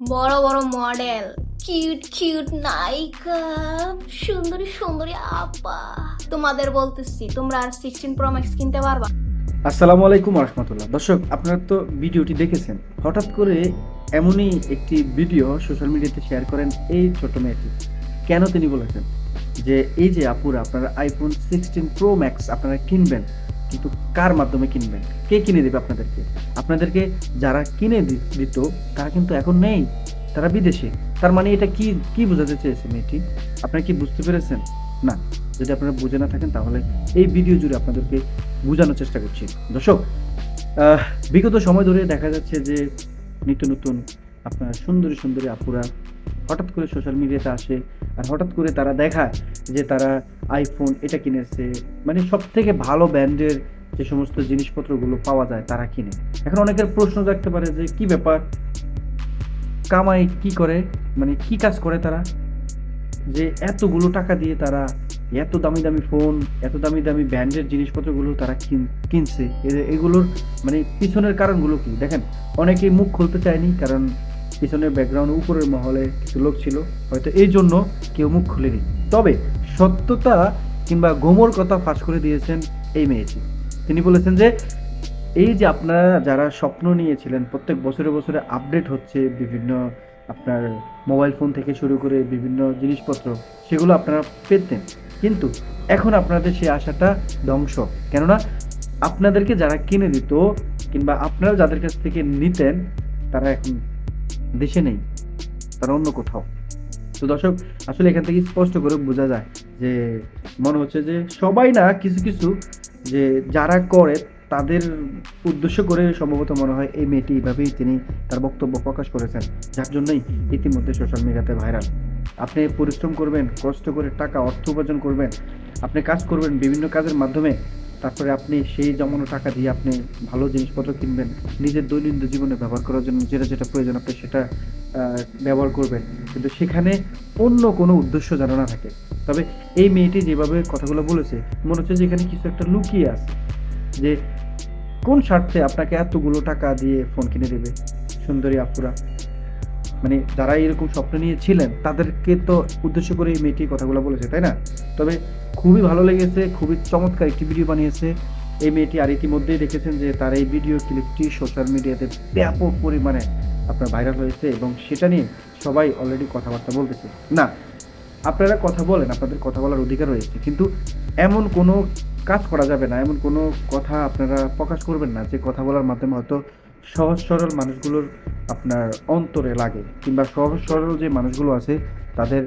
বড় বড় model, cute cute নায়িকা, সুন্দরী সুন্দরী আপা। তোমাদের বলতেছি, তোমরা আর সিক্সটিন প্রো ম্যাক্স কিনতে পারবা। আসসালামু আলাইকুম রহমতুল্লাহ দর্শক, আপনারা তো ভিডিওটি দেখেছেন। হঠাৎ করে এমনই একটি ভিডিও সোশ্যাল মিডিয়াতে শেয়ার করেন এই ছোট মেয়েটি। কেন তিনি বলেছেন? যে এই যে আপুরা, আপনারা আইফোন সিক্সটিন প্রো ম্যাক্স আপনারা কিনবেন কিন্তু কার মাধ্যমে কিনবেন? কে কিনে দেবে আপনাদেরকে? আপনাদেরকে যারা কিনে দিত, তারা কিন্তু এখন নেই। তারা বিদেশে। তার মানে এটা কি কি বোঝাতে চেয়েছে মেয়েটি? আপনারা কি বুঝতে পেরেছেন? না। যদি আপনারা বুঝে না থাকেন, তাহলে এই ভিডিও জুড়ে আপনাদেরকে বোঝানোর চেষ্টা করছি। দর্শক বিগত সময় ধরে দেখা যাচ্ছে যে নিত্য নতুন, আপনার সুন্দরী সুন্দরী আপুরা হঠাৎ করে সোশ্যাল মিডিয়াতে আসে আর হঠাৎ করে তারা দেখায় যে তারা আইফোন এটা কিনেছে। মানে সব থেকে ভালো ব্র্যান্ডের যে সমস্ত জিনিসপত্রগুলো পাওয়া যায় তারা কিনে। এখন অনেকের প্রশ্ন জাগতে পারে যে কি ব্যাপার? কামাই কি করে? মানে কি কাজ করে তারা? যে এতগুলো টাকা দিয়ে তারা এত দামি দামি ফোন এত দামি দামি ব্র্যান্ডের জিনিসপত্রগুলো তারা কিন- কিনছে। এগুলোর মানে পিছনের কারণগুলো কি? দেখেন, অনেকেই মুখ খুলতে চায়নি কারণ পিছনের ব্যাকগ্রাউন্ড উপরের মহলে কিছু লোক ছিল, হয়তো এই জন্য কেউ মুখ খুলেনি। তবে সত্যতা কিংবা গোমর কথা ফাঁস করে দিয়েছেন এই মেয়েটি। তিনি বলেছেন যে, এই যে আপনারা যারা স্বপ্ন নিয়েছিলেন, প্রত্যেক বছরে বছরে আপডেট হচ্ছে বিভিন্ন আপনার মোবাইল ফোন থেকে শুরু করে বিভিন্ন জিনিসপত্র, সেগুলো আপনারা পেতেন। কিন্তু এখন আপনাদের সেই আশাটা ধ্বংস। কেননা আপনাদেরকে যারা কিনে দিত কিংবা আপনারা যাদের কাছ থেকে নিতেন, তারা এখন দেশে নেই, তারা অন্য কোথাও। তো দর্শক, আসলে এখান থেকে স্পষ্ট করে বোঝা যায় যে, মনে হচ্ছে যে সবাই না কিছু কিছু যে যারা করে, তাদের উদ্দেশ্য করে সম্ভবত মনে হয় এই মেয়েটি এইভাবেই তিনি তার বক্তব্য প্রকাশ করেছেন। যার জন্যই ইতিমধ্যে সোশ্যাল মিডিয়াতে ভাইরাল আপনি পরিশ্রম করবেন, কষ্ট করে টাকা, অর্থ উপার্জন করবেন, আপনি কাজ করবেন বিভিন্ন কাজের মাধ্যমে তারপরে আপনি সেই জমানো টাকা দিয়ে আপনি ভালো জিনিসপত্র কিনবেন, নিজের দৈনন্দিন জীবনে ব্যবহার করার জন্য যেটা যেটা প্রয়োজন আপনি সেটা ব্যবহার করবেন। কিন্তু সেখানে অন্য কোনো উদ্দেশ্য যেন না থাকে। তবে এই মেয়েটি যেভাবে কথাগুলো বলেছে, মনে হচ্ছে যে এখানে কিছু একটা লুকিয়ে আছে। যে কোন স্বার্থে আপনাকে এতগুলো টাকা দিয়ে ফোন কিনে দেবে? সুন্দরী আপুরা মানে যারা এরকম স্বপ্ন নিয়ে ছিলেন, তাদেরকে তো উদ্দেশ্য করে এই মেয়েটি কথাগুলো বলেছে, তাই না? তবে খুবই ভালো লেগেছে, খুবই চমৎকার একটি ভিডিও বানিয়েছে। এই মেয়েটি আর ইতিমধ্যেই দেখেছেন যে তার এই ভিডিও ক্লিপটি সোশ্যাল মিডিয়াতে ব্যাপক পরিমাণে আপনার ভাইরাল হয়েছে এবং সেটা নিয়ে সবাই অলরেডি কথাবার্তা বলতেছে। না, আপনারা কথা বলেন, আপনাদের কথা বলার অধিকার রয়েছে, কিন্তু এমন কোনো কাজ করা যাবে না, এমন কোনো কথা আপনারা প্রকাশ করবেন না যে কথা বলার মাধ্যমে হয়তো সহজ সরল মানুষগুলোর আপনার অন্তরে লাগে কিংবা সহজ সরল যে মানুষগুলো আছে তাদের